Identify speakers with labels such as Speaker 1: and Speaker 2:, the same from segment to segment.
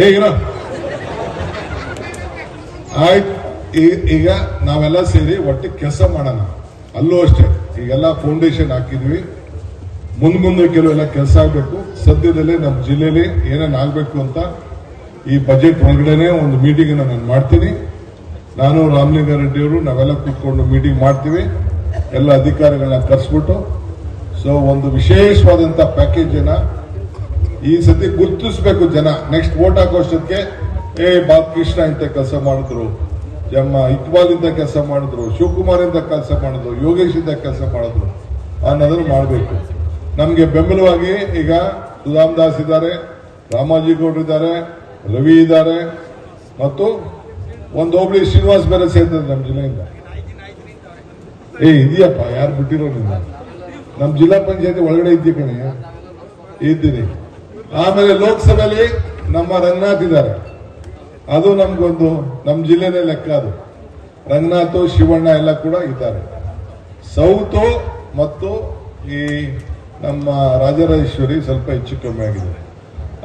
Speaker 1: ಏನೋ ಆಯ್ತು ಈಗ ನಾವೆಲ್ಲ ಸೇರಿ ಒಟ್ಟಿಗೆ ಕೆಲಸ ಮಾಡೋಣ. ಅಲ್ಲೂ ಅಷ್ಟೇ, ಈಗೆಲ್ಲ ಫೌಂಡೇಶನ್ ಹಾಕಿದ್ವಿ. ಮುಂದೆ ಮುಂದೆ ಕೆಲವೆಲ್ಲ ಕೆಲಸ ಆಗಬೇಕು. ಸದ್ಯದಲ್ಲೇ ನಮ್ಮ ಜಿಲ್ಲೆಯಲ್ಲಿ ಏನೇನು ಆಗಬೇಕು ಅಂತ ಈ ಬಜೆಟ್ ಒಳಗಡೆನೆ ಒಂದು ಮೀಟಿಂಗ್ ನಾನು ಮಾಡ್ತೀನಿ. ನಾನು ರಾಮಲಿಂಗಾರೆಡ್ಡಿಯವರು ನಾವೆಲ್ಲ ಕೂತ್ಕೊಂಡು ಮೀಟಿಂಗ್ ಮಾಡ್ತೀವಿ. ಎಲ್ಲ ಅಧಿಕಾರಿಗಳನ್ನ ಕರೆಸ್ಬಿಟ್ಟು. ಸೊ ಒಂದು ವಿಶೇಷವಾದಂತ ಪ್ಯಾಕೇಜ್ ಅನ್ನ ಈ ಸತಿ ಗುರ್ತಿಸ್ಬೇಕು ಜನ. ನೆಕ್ಸ್ಟ್ ವೋಟ್ ಹಾಕೋಷ್ಟಕ್ಕೆ, ಏ, ಬಾಲಕೃಷ್ಣ ಇಂತ ಕೆಲಸ ಮಾಡಿದ್ರು. ಜಮ್ಮ ಇಕ್ಬಾಲ್ ಇಂದ ಕೆಲಸ ಮಾಡಿದ್ರು. ಶಿವಕುಮಾರ್ ಇಂದ ಕೆಲಸ ಮಾಡಿದ್ರು. ಯೋಗೇಶ್ ಇಂದ ಕೆಲಸ ಮಾಡಿದ್ರು. ಅನ್ನೋದನ್ನು ಮಾಡಬೇಕು. ನಮಗೆ ಬೆಂಬಲವಾಗಿ ಈಗ ಸುಧಾಮ್ ದಾಸ್ ಇದ್ದಾರೆ, ರಾಮಾಜಿ ಗೌಡ್ರು ಇದ್ದಾರೆ, ರವಿ ಇದ್ದಾರೆ. ಮತ್ತು ಒಂದು ಹೋಬಳಿ ಶ್ರೀನಿವಾಸ್ ಬೇರೆ ಸೇರ್ತದೆ ನಮ್ಮ ಜಿಲ್ಲೆಯಿಂದ. ಏ, ಇದೆಯಪ್ಪ, ಯಾರು ಬಿಟ್ಟಿರೋ ನಿಮ್ಮ ನಮ್ಮ ಜಿಲ್ಲಾ ಪಂಚಾಯತಿ ಒಳಗಡೆ ಇದ್ದೀವಿ ಕಣೆ. ಇದ್ದೀನಿ ಆಮೇಲೆ ಲೋಕಸಭೆಯಲ್ಲಿ ನಮ್ಮ ರಂಗನಾಥ್ ಇದ್ದಾರೆ. ಅದು ನಮ್ಗೊಂದು ನಮ್ಮ ಜಿಲ್ಲೆನೇ ಲೆಕ್ಕ ಅದು. ರಂಗನಾಥ್, ಶಿವಣ್ಣ ಎಲ್ಲ ಕೂಡ ಇದ್ದಾರೆ. ಸೌತು ಮತ್ತು ಈ ನಮ್ಮ ರಾಜರಾಜೇಶ್ವರಿ ಸ್ವಲ್ಪ ಹೆಚ್ಚು ಕಮ್ಮಿ ಆಗಿದೆ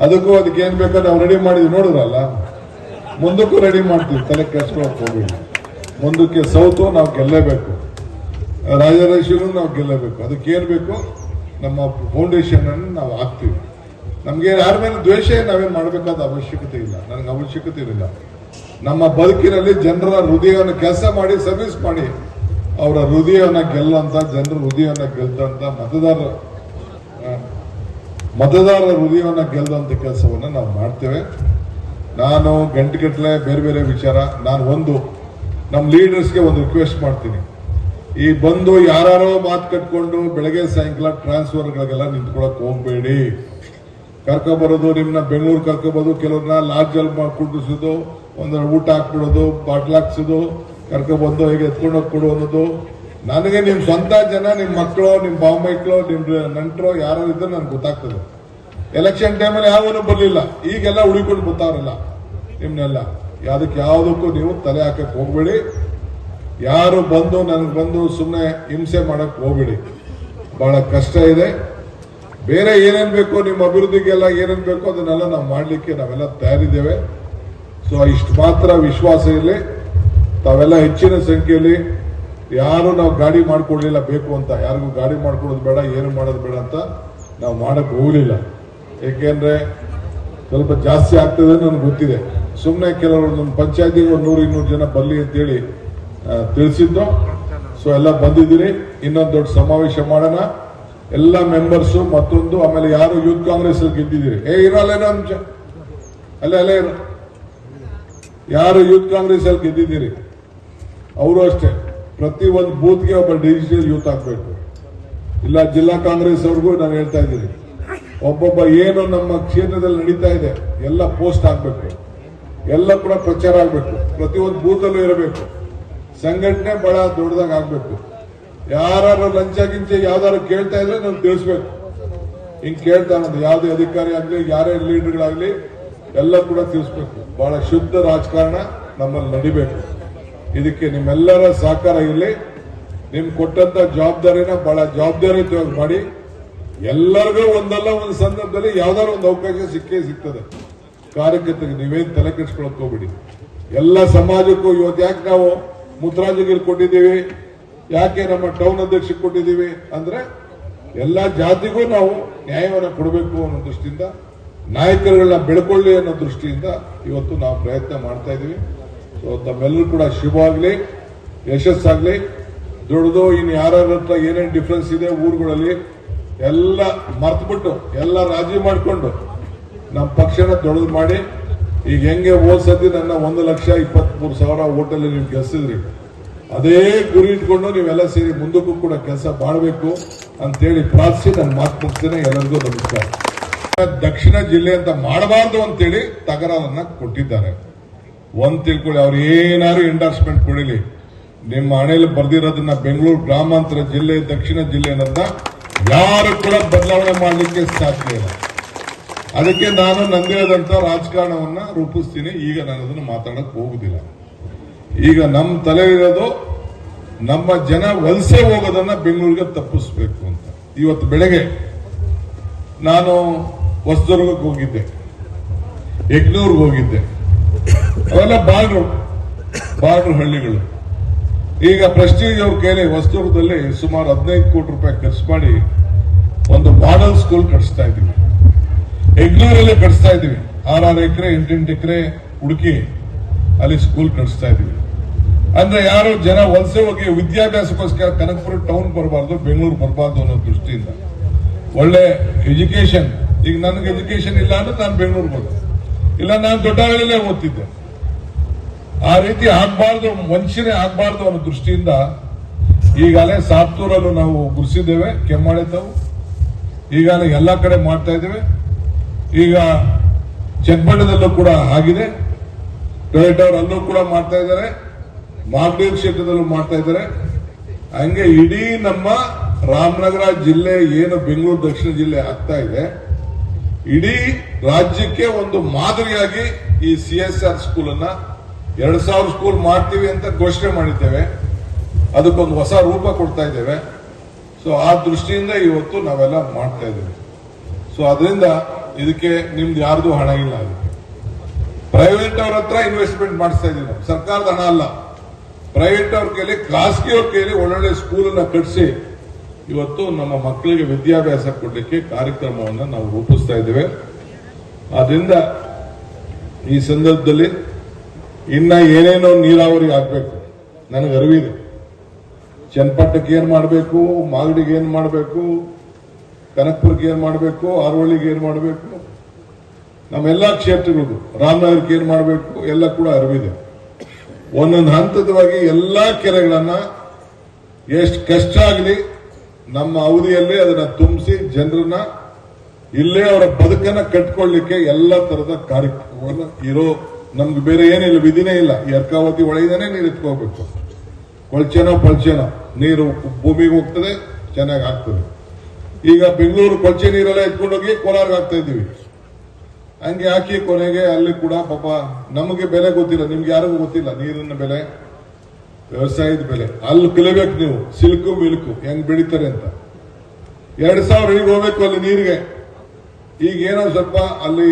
Speaker 1: ಅದಕ್ಕೂ ಅದಕ್ಕೆ ಏನ್ ಬೇಕೋ ನಾವು ರೆಡಿ ಮಾಡಿದ್ವಿ ನೋಡಿದ್ರಲ್ಲ? ಮುಂದಕ್ಕೂ ರೆಡಿ ಮಾಡ್ತೀವಿ. ತಲೆ ಕೆಡ್ಸ್ಕೊಳಕ್ ಹೋಗ್ಬೇಡಿ. ಮುಂದಕ್ಕೆ ಸೌತು, ನಾವು ಗೆಲ್ಲಬೇಕು. ರಾಜರಾಜೇಶ್ವರಿ ನಾವು ಗೆಲ್ಲಬೇಕು. ಅದಕ್ಕೆ ಏನ್ ಬೇಕು? ನಮ್ಮ ಫೌಂಡೇಶನ್ ಅನ್ನು ನಾವು ಹಾಕ್ತೀವಿ. ನಮ್ಗೆ ಯಾರ ಮೇಲೆ ದ್ವೇಷ ನಾವೇನ್ ಮಾಡಬೇಕಾದ ಅವಶ್ಯಕತೆ ಇಲ್ಲ. ನನಗೆ ಅವಶ್ಯಕತೆ ಇಲ್ಲ ನಮ್ಮ ಬದುಕಿನಲ್ಲಿ ಜನರ ಹೃದಯವನ್ನು ಕೆಲಸ ಮಾಡಿ ಸರ್ವಿಸ್ ಮಾಡಿ, ಅವರ ಹೃದಯವನ್ನು ಗೆಲ್ಲಂತ, ಜನರ ಹೃದಯವನ್ನು ಗೆಲ್ತಂತ ಮತದಾರ ಮತದಾರರ ಹೃದಯವನ್ನು ಗೆಲ್ಲದಂಥ ಕೆಲಸವನ್ನು ನಾವು ಮಾಡ್ತೇವೆ. ನಾನು ಗಂಟೆಗಟ್ಟಲೆ ಬೇರೆ ಬೇರೆ ವಿಚಾರ. ನಾನು ಒಂದು, ನಮ್ಮ ಲೀಡರ್ಸ್ಗೆ ಒಂದು ರಿಕ್ವೆಸ್ಟ್ ಮಾಡ್ತೀನಿ. ಈ ಬಂದು ಯಾರೋ ಮಾತು ಕಟ್ಕೊಂಡು ಬೆಳಗ್ಗೆ ಸಾಯಂಕಾಲ ಟ್ರಾನ್ಸ್ಫರ್ಗಳಿಗೆಲ್ಲ ನಿಂತ್ಕೊಳಕ್ ಹೋಗ್ಬೇಡಿ. ಕರ್ಕೊಬರೋದು, ನಿಮ್ನ ಬೆಂಗಳೂರು ಕರ್ಕೊಬೋದು ಕೆಲವ್ರನ್ನ ಲಾಡ್ಜಲ್ಲಿ ಕುಂಡಿಸೋದು ಒಂದು ಊಟ ಹಾಕ್ಬಿಡೋದು ಬಾಟ್ಲ್ ಹಾಕ್ಸೋದು, ಕರ್ಕೊಬಂದು ಹೇಗೆ ಎತ್ಕೊಂಡು ಹೋಗಿ ಕೊಡು ಅನ್ನೋದು. ನನಗೆ ನಿಮ್ಮ ಸ್ವಂತ ಜನ ನಿಮ್ಮ ಮಕ್ಕಳು ನಿಮ್ಮ ಬಾಂಬೈಕ್ಳು ನಿಮ್ಮ ನಂಟರು, ಯಾರು ಇದ್ರೆ ನನಗೆ ಗೊತ್ತಾಗ್ತದೆ. ಎಲೆಕ್ಷನ್ ಟೈಮಲ್ಲಿ ಯಾವನು ಬರಲಿಲ್ಲ. ಈಗೆಲ್ಲ ಉಳಿಕೊಂಡು ಬರ್ತಾವ್ರಲ್ಲ ನಿಮ್ಮನ್ನೆಲ್ಲ ಅದಕ್ಕೆ ಯಾವುದಕ್ಕೂ ನೀವು ತಲೆ ಹಾಕಕ್ ಹೋಗ್ಬೇಡಿ. ಯಾರು ಬಂದು ನನಗೆ ಬಂದು ಸುಮ್ಮನೆ ಹಿಂಸೆ ಮಾಡಕ್ ಹೋಗ್ಬೇಡಿ. ಬಹಳ ಕಷ್ಟ ಇದೆ. ಬೇರೆ ಏನೇನು ಬೇಕೋ ನಿಮ್ಮ ಅಭಿವೃದ್ಧಿಗೆಲ್ಲ ಏನೇನು ಬೇಕೋ ಅದನ್ನೆಲ್ಲ ನಾವು ಮಾಡ್ಲಿಕ್ಕೆ ನಾವೆಲ್ಲ ತಯಾರಿದ್ದೇವೆ. ಸೊ ಇಷ್ಟು ಮಾತ್ರ ವಿಶ್ವಾಸ ಇರಲಿ. ತಾವೆಲ್ಲ ಹೆಚ್ಚಿನ ಸಂಖ್ಯೆಯಲ್ಲಿ ಯಾರು ನಾವು ಗಾಡಿ ಮಾಡ್ಕೊಡ್ಲಿಲ್ಲ ಬೇಕು ಅಂತ, ಯಾರಿಗೂ ಗಾಡಿ ಮಾಡ್ಕೊಡೋದು ಬೇಡ, ಏನು ಮಾಡೋದು ಬೇಡ ಅಂತ ನಾವು ಮಾಡಕ್ ಹೋಗಲಿಲ್ಲ. ಏಕೆಂದ್ರೆ ಸ್ವಲ್ಪ ಜಾಸ್ತಿ ಆಗ್ತದೆ ನನಗೆ ಗೊತ್ತಿದೆ. ಸುಮ್ಮನೆ ಕೆಲವರು ನಮ್ಮ ಪಂಚಾಯತಿಗೆ ಒಂದು ನೂರು, ಇನ್ನೂರು ಜನ ಬರಲಿ ಅಂತೇಳಿ ತಿಳಿಸಿದ್ದು. ಸೊ ಎಲ್ಲ ಬಂದಿದ್ದೀರಿ. ಇನ್ನೊಂದು ದೊಡ್ಡ ಸಮಾವೇಶ ಮಾಡೋಣ. ಎಲ್ಲ ಮೆಂಬರ್ಸು ಮತ್ತೊಂದು, ಆಮೇಲೆ ಯಾರು ಯೂತ್ ಕಾಂಗ್ರೆಸ್ ಗೆದ್ದಿದ್ದೀರಿ? ಏ ಇರಲ್ಲೇನೋ ಅಂಶ ಅಲ್ಲೇ ಅಲ್ಲೇ, ಇರೋ. ಯಾರು ಯೂತ್ ಕಾಂಗ್ರೆಸ್ ಅಲ್ಲಿ ಗೆದ್ದಿದ್ದೀರಿ? ಅವರು ಅಷ್ಟೇ. ಪ್ರತಿ ಒಂದು ಬೂತ್ಗೆ ಒಬ್ಬ ಡಿಜಿಟಲ್ ಯೂತ್ ಆಗ್ಬೇಕು. ಇಲ್ಲ, ಜಿಲ್ಲಾ ಕಾಂಗ್ರೆಸ್ ಅವ್ರಿಗೂ ನಾನು ಹೇಳ್ತಾ ಇದ್ದೀನಿ. ಒಬ್ಬೊಬ್ಬ ಏನು ನಮ್ಮ ಕ್ಷೇತ್ರದಲ್ಲಿ ನಡೀತಾ ಇದೆ, ಎಲ್ಲ ಪೋಸ್ಟ್ ಆಗ್ಬೇಕು. ಎಲ್ಲ ಕೂಡ ಪ್ರಚಾರ ಆಗ್ಬೇಕು. ಒಂದು ಬೂತಲ್ಲೂ ಇರಬೇಕು. ಸಂಘಟನೆ ಬಹಳ ದೊಡ್ಡದಾಗಿ ಆಗ್ಬೇಕು. ಯಾರು ಲಂಚ ಗಿಂಚ ಯಾವ್ದಾರು ಕೇಳ್ತಾ ಇದ್ರೆ ನಾನು ತಿಳಿಸ್ಬೇಕು. ಹಿಂಗ್ ಕೇಳ್ತಾ ಇರೋದು, ಯಾವುದೇ ಅಧಿಕಾರಿ ಆಗ್ಲಿ, ಯಾರೇ ಲೀಡರ್ಗಳಾಗ್ಲಿ, ಎಲ್ಲ ಕೂಡ ತಿಳಿಸ್ಬೇಕು. ಬಹಳ ಶುದ್ಧ ರಾಜಕಾರಣ ನಮ್ಮಲ್ಲಿ ನಡಿಬೇಕು. ಇದಕ್ಕೆ ನಿಮ್ಮೆಲ್ಲರ ಸಹಕಾರ ಇರಲಿ. ನಿಮ್ ಕೊಟ್ಟಂತ ಜವಾಬ್ದಾರಿನ ಬಹಳ ಜವಾಬ್ದಾರಿಯುತವಾಗಿ ಮಾಡಿ. ಎಲ್ಲರಿಗೂ ಒಂದಲ್ಲ ಒಂದು ಸಂದರ್ಭದಲ್ಲಿ ಯಾವ್ದಾದ್ರು ಒಂದು ಅವಕಾಶ ಸಿಕ್ಕೇ ಸಿಗ್ತದೆ. ಕಾರ್ಯಕರ್ತರಿಗೆ ನೀವೇನು ತಲೆ ಕೆಡಿಸ್ಕೊಳಕ್ ಹೋಗ್ಬಿಡಿ. ಎಲ್ಲ ಸಮಾಜಕ್ಕೂ ಇವತ್ತು ಯಾಕೆ ನಾವು ಮುದ್ರಾಜಗಿರಿ ಕೊಟ್ಟಿದ್ದೀವಿ? ಯಾಕೆ ನಮ್ಮ ಟೌನ್ ಅಧ್ಯಕ್ಷ ಕೊಟ್ಟಿದ್ದೀವಿ ಅಂದ್ರೆ ಎಲ್ಲ ಜಾತಿಗೂ ನಾವು ನ್ಯಾಯವನ್ನು ಕೊಡಬೇಕು ಅನ್ನೋ ದೃಷ್ಟಿಯಿಂದ, ನಾಯಕರುಗಳನ್ನ ಬೆಳ್ಕೊಳ್ಳಿ ಅನ್ನೋ ದೃಷ್ಟಿಯಿಂದ ಇವತ್ತು ನಾವು ಪ್ರಯತ್ನ ಮಾಡ್ತಾ ಇದ್ದೀವಿ ಸೊ ತಮ್ಮೆಲ್ಲರೂ ಕೂಡ ಶುಭ ಆಗಲಿ ಯಶಸ್ಸಾಗಲಿ. ದುಡ್ದು ಇನ್ನು ಯಾರ್ಯಾರ ಹತ್ರ ಏನೇನು ಡಿಫ್ರೆನ್ಸ್ ಇದೆ ಊರುಗಳಲ್ಲಿ, ಎಲ್ಲ ಮರ್ತ್ಬಿಟ್ಟು, ಎಲ್ಲ ರಾಜಿ ಮಾಡಿಕೊಂಡು ನಮ್ಮ ಪಕ್ಷನ ದೊಡ್ಡದು ಮಾಡಿ. ಈಗ ಹೆಂಗೆ ಓದ್ಸತಿ ಸತಿ ನನ್ನ ಒಂದು ಲಕ್ಷ ಇಪ್ಪತ್ಮೂರು ಸಾವಿರ ಓಟಲ್ಲಿ ನೀವು ಗೆಲ್ಸಿದ್ರಿ. ಅದೇ ಗುರಿ ಇಟ್ಕೊಂಡು ನೀವೆಲ್ಲ ಸೇರಿ ಮುಂದಕ್ಕೂ ಕೂಡ ಕೆಲಸ ಮಾಡಬೇಕು ಅಂತೇಳಿ ಪ್ರಾರ್ಥಿಸಿ ನನ್ನ ಮಾತು ಮುಗಿಸ್ತೇನೆ. ಎಲ್ಲರಿಗೂ ನಮಸ್ಕಾರ. ದಕ್ಷಿಣ ಜಿಲ್ಲೆ ಅಂತ ಮಾಡಬಾರ್ದು ಅಂತೇಳಿ ತಕರಾರನ್ನ ಕೊಟ್ಟಿದ್ದಾರೆ. ಒಂದ್ ತಿಳ್ಕೊಳ್ಳಿ ಅವ್ರು ಏನಾದ್ರು ಎಂಡಾರ್ಸ್ಮೆಂಟ್ ಕೊಡಿಲಿ. ನಿಮ್ಮ ಹಣೆಯಲ್ಲಿ ಬರ್ದಿರೋದನ್ನ ಬೆಂಗಳೂರು ಗ್ರಾಮಾಂತರ ಜಿಲ್ಲೆ, ದಕ್ಷಿಣ ಜಿಲ್ಲೆ ಅನ್ನೋದನ್ನ ಯಾರು ಕೂಡ ಬದಲಾವಣೆ ಮಾಡಲಿಕ್ಕೆ ಸಾಧ್ಯ ಇಲ್ಲ. ಅದಕ್ಕೆ ನಾನು ನಂದಿರದಂತ ರಾಜಕಾರಣವನ್ನ ರೂಪಿಸ್ತೀನಿ. ಈಗ ನಾನು ಅದನ್ನು ಮಾತಾಡಕ್ ಹೋಗುದಿಲ್ಲ. ಈಗ ನಮ್ಮ ತಲೆ ಇರೋದು ನಮ್ಮ ಜನ ವಲಸೆ ಹೋಗೋದನ್ನ ಬೆಂಗಳೂರಿಗೆ ತಪ್ಪಿಸ್ಬೇಕು ಅಂತ. ಇವತ್ತು ಬೆಳಗ್ಗೆ ನಾನು ಹೊಸದುರ್ಗಕ್ಕೆ ಹೋಗಿದ್ದೆ. ಯಜ್ಞೂರ್ಗೆ ಹೋಗಿದ್ದೆ. ಅವೆಲ್ಲ ಬಾರ್ಡ್ರು ಬಾರ್ಡ್ರು ಹಳ್ಳಿಗಳು. ಈಗ ಪ್ರೆಸ್ಟೀಜ್ ಅವ್ರ ಕೈಲಿ ಹೊಸದುರ್ಗದಲ್ಲಿ ಸುಮಾರು ಹದಿನೈದು ಕೋಟಿ ರೂಪಾಯಿ ಖರ್ಚು ಮಾಡಿ ಒಂದು ಮಾಡೆಲ್ ಸ್ಕೂಲ್ ಕಟ್ಸ್ತಾ ಇದ್ದೀವಿ. ಯಗ್ನೂರಲ್ಲೇ ಕಟ್ಸ್ತಾ ಇದ್ದೀವಿ. ಆರಾರು ಎಕರೆ, ಎಂಟೆಂಟು ಎಕರೆ ಹುಡುಕಿ ಅಲ್ಲಿ ಸ್ಕೂಲ್ ಕಟ್ಸ್ತಾ ಇದ್ದೀವಿ. ಅಂದ್ರೆ ಯಾರು ಜನ ವಲಸೆ ಹೋಗಿ ವಿದ್ಯಾಭ್ಯಾಸಕ್ಕೋಸ್ಕರ ಕನಕಪುರ ಟೌನ್ ಬರಬಾರ್ದು, ಬೆಂಗಳೂರು ಬರಬಾರ್ದು ಅನ್ನೋ ದೃಷ್ಟಿಯಿಂದ. ಒಳ್ಳೆ ಎಜುಕೇಶನ್ ಈಗ ನನಗೆ ಎಜುಕೇಶನ್ ಇಲ್ಲ ಅಂದ್ರೆ ನಾನು ಬೆಂಗಳೂರು ಹೋದೆ ಇಲ್ಲ, ನಾನು ದೊಡ್ಡಹಳ್ಳಿಲೇ ಓದ್ತಿದ್ದೆ. ಆ ರೀತಿ ಆಗ್ಬಾರ್ದು ವಂಚನೆ ಆಗ್ಬಾರ್ದು ಅನ್ನೋ ದೃಷ್ಟಿಯಿಂದ ಈಗಾಗಲೇ ಸಾತ್ತೂರಲ್ಲೂ ನಾವು ಗುರುಸಿದ್ದೇವೆ, ಕೆಮ್ಮಾಳೆ ತಾವು. ಈಗಾಗಲೇ ಎಲ್ಲ ಕಡೆ ಮಾಡ್ತಾ ಇದ್ದೇವೆ. ಈಗ ಚೆಕ್ಬಂಡದಲ್ಲೂ ಕೂಡ ಆಗಿದೆ. ಟೊಯೋಟಾ ಅವ್ರು ಅಲ್ಲೂ ಕೂಡ ಮಾಡ್ತಾ ಇದ್ದಾರೆ. ಮಾಗಡಿ ಕ್ಷೇತ್ರದಲ್ಲೂ ಮಾಡ್ತಾ ಇದ್ದಾರೆ. ಹಂಗೆ ಇಡೀ ನಮ್ಮ ರಾಮನಗರ ಜಿಲ್ಲೆ ಏನು ಬೆಂಗಳೂರು ದಕ್ಷಿಣ ಜಿಲ್ಲೆ ಆಗ್ತಾ ಇದೆ. ಇಡೀ ರಾಜ್ಯಕ್ಕೆ ಒಂದು ಮಾದರಿಯಾಗಿ ಈ ಸಿ ಎಸ್ ಆರ್ ಸ್ಕೂಲ್ ಅನ್ನ ಎರಡ್ ಸಾವಿರ ಸ್ಕೂಲ್ ಮಾಡ್ತೀವಿ ಅಂತ ಘೋಷಣೆ ಮಾಡಿದ್ದೇವೆ. ಅದಕ್ಕೊಂದು ಹೊಸ ರೂಪ ಕೊಡ್ತಾ ಇದ್ದೇವೆ. ಸೊ ಆ ದೃಷ್ಟಿಯಿಂದ ಇವತ್ತು ನಾವೆಲ್ಲ ಮಾಡ್ತಾ ಇದ್ದೇವೆ. ಸೊ ಅದರಿಂದ ಇದಕ್ಕೆ ನಿಮ್ದು ಯಾರ್ದು ಹಣ ಇಲ್ಲ. ಪ್ರೈವೇಟ್ ಅವ್ರ ಹತ್ರ ಇನ್ವೆಸ್ಟ್ಮೆಂಟ್ ಮಾಡಿಸ್ತಾ ಇದೀವಿ ನಾವು. ಸರ್ಕಾರದ ಹಣ ಅಲ್ಲ. ಪ್ರೈವೇಟ್ ಅವ್ರ ಕೈಲಿ, ಖಾಸಗಿ ಅವ್ರ ಕೈಲಿ ಒಳ್ಳೊಳ್ಳೆ ಸ್ಕೂಲನ್ನು ಕಟ್ಟಿಸಿ ಇವತ್ತು ನಮ್ಮ ಮಕ್ಕಳಿಗೆ ವಿದ್ಯಾಭ್ಯಾಸ ಕೊಡಲಿಕ್ಕೆ ಕಾರ್ಯಕ್ರಮವನ್ನು ನಾವು ರೂಪಿಸ್ತಾ ಇದ್ದೇವೆ. ಆದ್ರಿಂದ ಈ ಸಂದರ್ಭದಲ್ಲಿ ಇನ್ನ ಏನೇನೋ ನೀರಾವರಿ ಆಗ್ಬೇಕು, ನನಗೆ ಅರಿವಿದೆ. ಚನ್ನಪಟ್ಟಕ್ಕೆ ಏನ್ ಮಾಡಬೇಕು, ಮಾಗಡಿಗೆ ಏನ್ ಮಾಡಬೇಕು ಕನಕ್ಪುರ್ಗೆ ಏನ್ ಮಾಡಬೇಕು, ಆರ್ವಳ್ಳಿಗೆ ಏನ್ ಮಾಡಬೇಕು ನಮ್ಮೆಲ್ಲಾ ಕ್ಷೇತ್ರಗಳಿಗೂ, ರಾಮನಗರಕ್ಕೆ ಏನ್ ಮಾಡಬೇಕು, ಎಲ್ಲ ಕೂಡ ಅರಿವಿದೆ. ಒಂದೊಂದು ಹಂತದವಾಗಿ ಎಲ್ಲಾ ಕೆರೆಗಳನ್ನ ಎಷ್ಟು ಕಷ್ಟ ಆಗಲಿ ನಮ್ಮ ಅವಧಿಯಲ್ಲಿ ಅದನ್ನ ತುಂಬಿಸಿ ಜನರನ್ನ ಇಲ್ಲೇ ಅವರ ಬದುಕನ್ನ ಕಟ್ಕೊಳ್ಳಿಕ್ಕೆ ಎಲ್ಲ ತರದ ಕಾರ್ಯಕ್ರಮವನ್ನು ಇರೋ ನಮ್ಗೆ ಬೇರೆ ಏನಿಲ್ಲ, ವಿಧಿನೇ ಇಲ್ಲ. ಈ ಅರ್ಕಾವತಿ ಒಳಗಿದಾನೆ ನೀರು ಎತ್ಕೋಬೇಕು. ಕೊಳ್ಚೆನೋ ಪಳ್ಚೆನೋ, ನೀರು ಭೂಮಿಗೆ ಹೋಗ್ತದೆ, ಚೆನ್ನಾಗಿ ಆಗ್ತದೆ. ಈಗ ಬೆಂಗಳೂರು ಕೊಳಚೆ ನೀರೆಲ್ಲ ಎತ್ಕೊಂಡೋಗಿ ಕೋಲಾರ್ಗೆ ಆಗ್ತಾ ಇದ್ದೀವಿ. ಹಂಗೆ ಹಾಕಿ ಕೊನೆಗೆ ಅಲ್ಲಿ ಕೂಡ ಪಾಪ ನಮಗೆ ಬೆಲೆ ಗೊತ್ತಿಲ್ಲ, ನಿಮ್ಗೆ ಯಾರಿಗೂ ಗೊತ್ತಿಲ್ಲ, ನೀರಿನ ಬೆಲೆ, ವ್ಯವಸಾಯದ ಬೆಲೆ. ಅಲ್ಲಿ ಕಲಿಬೇಕು ನೀವು, ಸಿಲ್ಕು ಮಿಲ್ಕು, ಹೆಂಗ್ ಬೆಳಿತಾರೆ ಅಂತ. ಎರಡ್ ಸಾವಿರ ಈಗ ಹೋಗ್ಬೇಕು ಅಲ್ಲಿ ನೀರಿಗೆ. ಈಗ ಏನೋ ಸ್ವಲ್ಪ ಅಲ್ಲಿ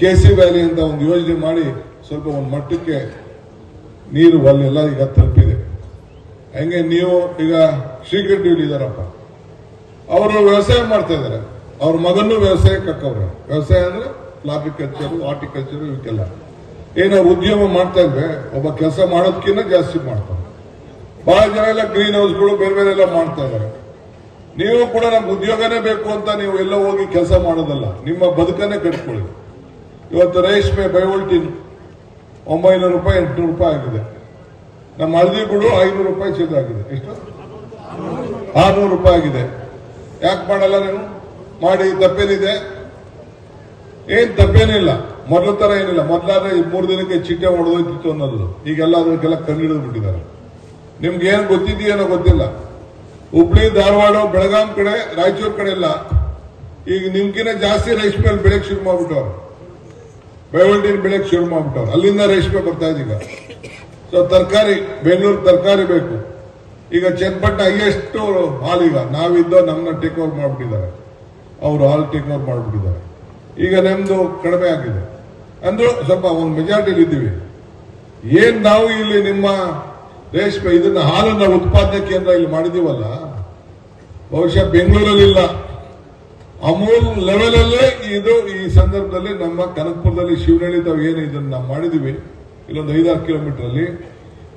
Speaker 1: ಕೆ ಸಿ ವ್ಯಾಲಿ ಅಂತ ಒಂದು ಯೋಜನೆ ಮಾಡಿ ಸ್ವಲ್ಪ ಒಂದು ಮಟ್ಟಕ್ಕೆ ನೀರು ಅಲ್ಲೆಲ್ಲ ಈಗ ತಲುಪಿದೆ. ಹಂಗೆ ನೀವು ಈಗ ಶ್ರೀಕೃಷ್ಣ ಇದ್ದಾರಪ್ಪ ಅವರು ವ್ಯವಸಾಯ ಮಾಡ್ತಾ ಇದ್ದಾರೆ. ಅವ್ರ ಮಗನೂ ವ್ಯವಸಾಯಕ್ಕೆ ಹಾಕವ್ರೆ ವ್ಯವಸಾಯ ಅಂದ್ರೆ ಫ್ಲಾಪಿಕಲ್ಚರ್ ಹಾರ್ಟಿಕಲ್ಚರ್, ಇವಕ್ಕೆಲ್ಲ. ಏನೋ ಉದ್ಯಮ ಮಾಡ್ತಾ ಇದ್ರೆ ಒಬ್ಬ ಕೆಲಸ ಮಾಡೋದಕ್ಕಿಂತ ಜಾಸ್ತಿ ಮಾಡ್ತಾರೆ. ಬಹಳ ಜನ ಎಲ್ಲ ಗ್ರೀನ್ ಹೌಸ್ಗಳು ಬೇರೆ ಬೇರೆ ಎಲ್ಲ ಮಾಡ್ತಾ ಇದ್ದಾರೆ ನೀವು ಕೂಡ ನಮ್ಗೆ ಉದ್ಯೋಗನೇ ಬೇಕು ಅಂತ ನೀವು ಎಲ್ಲ ಹೋಗಿ ಕೆಲಸ ಮಾಡೋದಲ್ಲ. ನಿಮ್ಮ ಬದುಕನ್ನೇ ಕಟ್ಕೊಳ್ಳಿ ಇವತ್ತು ರೇಷ್ಮೆ ಬೈವೋಲ್ಟಿನ್ ಒಂಬೈನೂರು ರೂಪಾಯಿ, ಎಂಟುನೂರು ರೂಪಾಯಿ ಆಗಿದೆ. ನಮ್ಮ ಹಳದಿಗಳು ಐನೂರು ರೂಪಾಯಿ ಆಗಿದೆ. ಎಷ್ಟು? ಆರ್ನೂರು ರೂಪಾಯಿ ಆಗಿದೆ. ಯಾಕೆ ಮಾಡಲ್ಲ ನೀವು? ಮಾಡಿ, ತಪ್ಪೇನಿದೆ? ಏನ್ ತಪ್ಪೇನಿಲ್ಲ. ಮೊದಲ ತರ ಏನಿಲ್ಲ. ಮೊದಲಾದ್ರೆ ಮೂರು ದಿನಕ್ಕೆ ಚಿಟ್ಟೆ ಹೊಡೆದೋಯ್ತಿತ್ತು ಅನ್ನೋದು. ಈಗೆಲ್ಲ ಅದಕ್ಕೆಲ್ಲ ಕಣ್ಣಿಡಿದು ಬಿಟ್ಟಿದ್ದಾರೆ ನಿಮ್ಗೆ ಏನ್ ಗೊತ್ತಿದೆಯೇನೋ ಗೊತ್ತಿಲ್ಲ. ಹುಬ್ಳಿ, ಧಾರವಾಡ, ಬೆಳಗಾಂ ಕಡೆ, ರಾಯಚೂರು ಕಡೆ ಎಲ್ಲ ಈಗ ನಿಮ್ಗಿನ ಜಾಸ್ತಿ ರೇಷ್ಮೆ ಬೆಳೆಕ್ ಶುರು ಮಾಡ್ಬಿಟ್ಟವ್ರು. ಬೆಳವಣಿಗೆ ಬೆಳೆಕ್ ಶುರು ಮಾಡ್ಬಿಟ್ಟವ್ರು. ಅಲ್ಲಿಂದ ರೇಷ್ಮೆ ಬರ್ತಾ ಇದೆ ಈಗ. ಸೊ ತರಕಾರಿ, ಬೆಂಗಳೂರು ತರಕಾರಿ ಬೇಕು. ಈಗ ಚನ್ನಪಟ್ಟ ಹೈಯೆಸ್ಟ್ ಹಾಲ್ ಈಗ. ನಾವಿದ್ದ ನಮ್ಮನ್ನ ಟೇಕ್ ಓವರ್ ಮಾಡ್ಬಿಟ್ಟಿದ್ದಾರೆ. ಅವರು ಆಲ್ ಟೇಕ್ ಓವರ್ ಮಾಡಿಬಿಟ್ಟಿದ್ದಾರೆ. ಈಗ ನಮ್ದು ಕಡಿಮೆ ಆಗಿದೆ. ಅಂದ್ರೂ ಸ್ವಲ್ಪ ಒಂದು ಮೆಜಾರಿಟಿಲಿ ಇದ್ದೀವಿ. ಏನ್ ನಾವು ಇಲ್ಲಿ ನಿಮ್ಮ ರೇಷ್ಮೆ ಇದನ್ನ ಹಾಲನ್ನ ಉತ್ಪಾದನೆ ಕೇಂದ್ರ ಇಲ್ಲಿ ಮಾಡಿದೀವಲ್ಲ, ಬಹುಶಃ ಬೆಂಗಳೂರಲ್ಲಿ ಇಲ್ಲ. ಅಮೂಲ್ ಲೆವೆಲ್ ಅಲ್ಲೇ ಇದು ಈ ಸಂದರ್ಭದಲ್ಲಿ ನಮ್ಮ ಕನಕಪುರದಲ್ಲಿ ಶಿವನಳ್ಳಿ ತಾವು ಏನು ಇದನ್ನ ನಾವು ಮಾಡಿದೀವಿ, ಇಲ್ಲೊಂದು ಐದಾರು ಕಿಲೋಮೀಟರ್ ಅಲ್ಲಿ.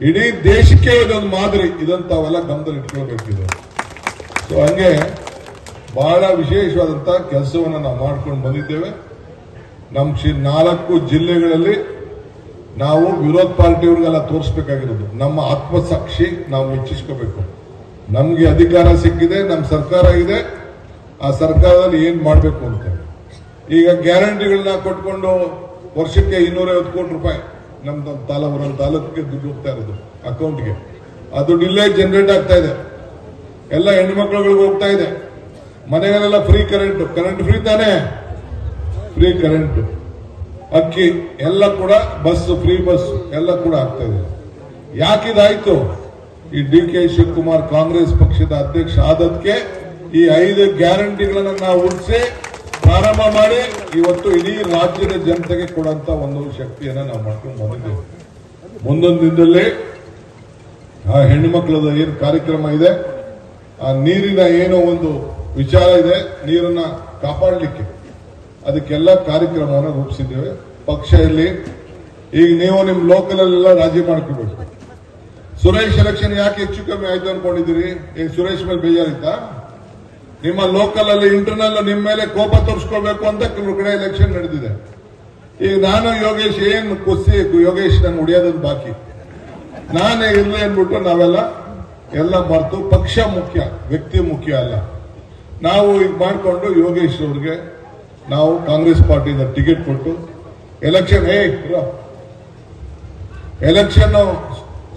Speaker 1: ಇಡೀ ದೇಶಕ್ಕೆ ಇದೊಂದು ಮಾದರಿ ಇದನ್ನ ತಾವೆಲ್ಲ ಗಮನದಲ್ಲಿ ಇಟ್ಕೊಳ್ಬೇಕಿದೆ ಸೊ ಹಂಗೆ ಬಹಳ ವಿಶೇಷವಾದಂತ ಕೆಲಸವನ್ನು ನಾವು ಮಾಡ್ಕೊಂಡು ಬಂದಿದ್ದೇವೆ. ನಮ್ಮ ನಾಲ್ಕು ಜಿಲ್ಲೆಗಳಲ್ಲಿ ನಾವು ವಿರೋಧ ಪಾರ್ಟಿಯವ್ರಿಗೆಲ್ಲ ತೋರಿಸ್ಬೇಕಾಗಿರೋದು. ನಮ್ಮ ಆತ್ಮಸಾಕ್ಷಿ ನಾವು ಮೆಚ್ಚಿಸ್ಕೋಬೇಕು. ನಮಗೆ ಅಧಿಕಾರ ಸಿಕ್ಕಿದೆ ನಮ್ಮ ಸರ್ಕಾರ ಇದೆ, ಆ ಸರ್ಕಾರದಲ್ಲಿ ಏನು ಮಾಡಬೇಕು ಅಂತ. ಈಗ ಗ್ಯಾರಂಟಿಗಳನ್ನ ಕೊಟ್ಕೊಂಡು ವರ್ಷಕ್ಕೆ ಇನ್ನೂರೈವತ್ತು ಕೋಟಿ ರೂಪಾಯಿ ನಮ್ಮ ತಾಲ ತಾಲೂಕಿಗೆ ದುಡ್ಡು ಹೋಗ್ತಾ ಇರೋದು ಅಕೌಂಟ್ಗೆ ಆ ದುಡ್ಡು ಇಲ್ಲೇ ಜನರೇಟ್ ಆಗ್ತಾ ಇದೆ. ಎಲ್ಲ ಹೆಣ್ಮಕ್ಳುಗಳಿಗೆ ಹೋಗ್ತಾ ಇದೆ. ಮನೆಗಳೆಲ್ಲ ಫ್ರೀ ಕರೆಂಟ್ ಕರೆಂಟ್ ಫ್ರೀ ತಾನೆ? ಫ್ರೀ ಕರೆಂಟ್ ಅಕ್ಕಿ, ಎಲ್ಲ ಕೂಡ ಬಸ್ ಫ್ರೀ ಬಸ್ ಎಲ್ಲ ಕೂಡ ಆಗ್ತಾ ಇದೆ. ಯಾಕಿದಾಯ್ತು? ಈ ಡಿ ಕೆ ಶಿವಕುಮಾರ್ ಕಾಂಗ್ರೆಸ್ ಪಕ್ಷದ ಅಧ್ಯಕ್ಷ ಆದದ್ಕೆ ಈ ಐದು ಗ್ಯಾರಂಟಿಗಳನ್ನ ನಾವು ಉಳಿಸಿ ಪ್ರಾರಂಭ ಮಾಡಿ, ಇವತ್ತು ಇಡೀ ರಾಜ್ಯದ ಜನತೆಗೆ ಕೊಡುವಂತ ಒಂದು ಶಕ್ತಿಯನ್ನ ನಾವು ಮಾಡ್ಕೊಂಡು ಬಂದಿದ್ದೇವೆ. ಮುಂದೊಂದು ದಿನದಲ್ಲಿ ಆ ಹೆಣ್ಣುಮಕ್ಕಳದ ಏನು ಕಾರ್ಯಕ್ರಮ ಇದೆ, ಆ ನೀರಿನ ಏನೋ ಒಂದು ವಿಚಾರ ಇದೆ, ನೀರನ್ನ ಕಾಪಾಡಲಿಕ್ಕೆ. ಅದಕ್ಕೆಲ್ಲ ಕಾರ್ಯಕ್ರಮವನ್ನು ರೂಪಿಸಿದ್ದೇವೆ. ಪಕ್ಷ ಇಲ್ಲಿ ಈಗ ನೀವು ನಿಮ್ಮ ಲೋಕಲ್ ಅಲ್ಲೆಲ್ಲ ರಾಜಿ ಮಾಡ್ಕೋಬೇಕು ಸುರೇಶ್ ಎಲೆಕ್ಷನ್ ಯಾಕೆ ಹೆಚ್ಚು ಕಮ್ಮಿ ಆಯ್ತು ಅನ್ಕೊಂಡಿದ್ದೀರಿ? ಈಗ ಸುರೇಶ್ ಮೇಲೆ ಬೇಜಾರಿತ್ತಾ? ನಿಮ್ಮ ಲೋಕಲ್ ಅಲ್ಲಿ ಇಂಟರ್ನಲ್ ನಿಮ್ಮ ಮೇಲೆ ಕೋಪ ತೋರಿಸ್ಕೋಬೇಕು ಅಂತ ಕೆಲವು ಕಡೆ ಎಲೆಕ್ಷನ್ ನಡೆದಿದೆ. ಈಗ ನಾನು ಯೋಗೇಶ್ ಏನ್ ಕುಸ್ತಿ, ಯೋಗೇಶ್ ನಂಗೆ ಉಳಿಯೋದದು ಬಾಕಿ. ನಾನೇ ಇರಲಿ ಅಂದ್ಬಿಟ್ಟು ನಾವೆಲ್ಲ ಎಲ್ಲ ಮರೆತು ಪಕ್ಷ ಮುಖ್ಯ, ವ್ಯಕ್ತಿ ಮುಖ್ಯ ಅಲ್ಲ. ನಾವು ಈಗ ಮಾಡಿಕೊಂಡು ಯೋಗೇಶ್ ಅವ್ರಿಗೆ ನಾವು ಕಾಂಗ್ರೆಸ್ ಪಾರ್ಟಿಯಿಂದ ಟಿಕೆಟ್ ಕೊಟ್ಟು ಎಲೆಕ್ಷನ್ ಹೇ ಎಲೆಕ್ಷನ್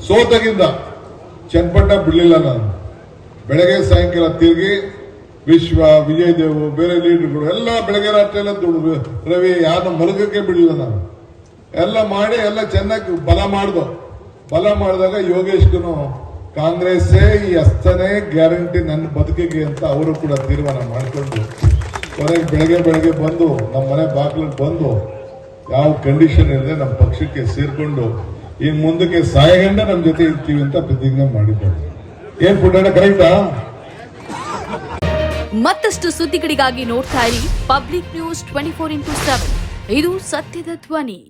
Speaker 1: ಸೋತಗಿಂದ ಚನ್ನಪಟ್ಟ ಬಿಡಲಿಲ್ಲ ನಾನು. ಬೆಳಗ್ಗೆ ಸಾಯಂಕಾಲ ತಿರುಗಿ ವಿಶ್ವ ವಿಜಯ್ ದೇವ್ ಬೇರೆ ಲೀಡರ್ಗಳು ಎಲ್ಲ ಬೆಳಗ್ಗೆ ರಾತ್ರಿ ಎಲ್ಲ ದುಡ್ಡು ರವಿ, ಯಾರನ್ನ ಮಲಗಕ್ಕೆ ಬಿಡಲಿಲ್ಲ ನಾನು. ಎಲ್ಲ ಮಾಡಿ ಎಲ್ಲ ಚೆನ್ನಾಗಿ ಬಲ ಮಾಡ್ದು. ಬಲ ಮಾಡಿದಾಗ ಯೋಗೇಶ್ಗೂ ಕಾಂಗ್ರೆಸ್ಸೇ ಈ ಹಸ್ತನೇ ಗ್ಯಾರಂಟಿ ನನ್ನ ಬದುಕಿಗೆ ಅಂತ ಅವರು ಕೂಡ ತೀರ್ಮಾನ ಮಾಡಿಕೊಂಡು ಕೊನೆಗೆ ಬೆಳಗ್ಗೆ ಬೆಳಗ್ಗೆ ಬಂದು ನಮ್ಮ ಮನೆ ಬಾಗಿಲಿಗೆ ಬಂದು ಯಾವ ಕಂಡೀಷನ್ ಇಲ್ಲದೆ ನಮ್ಮ ಪಕ್ಷಕ್ಕೆ ಸೇರ್ಕೊಂಡು ಈ ಮುಂದಕ್ಕೆ ಸಾಯಗಂಡ ನಮ್ಮ ಜೊತೆ ಇರ್ತೀವಿ ಅಂತ ಪ್ರತಿಜ್ಞೆ ಮಾಡಿದ್ದಾರೆ. ಏನ್ ಪುಟ್ಟಣ್ಣ ಕರೆಕ್ಟಾ
Speaker 2: ಮತ್ತಷ್ಟು ಸುದ್ದಿಗಳಿಗಾಗಿ ನೋಡ್ತಾ ಇರಿ public news twenty four into seven. ಇದು ಸತ್ಯದ ಧ್ವನಿ.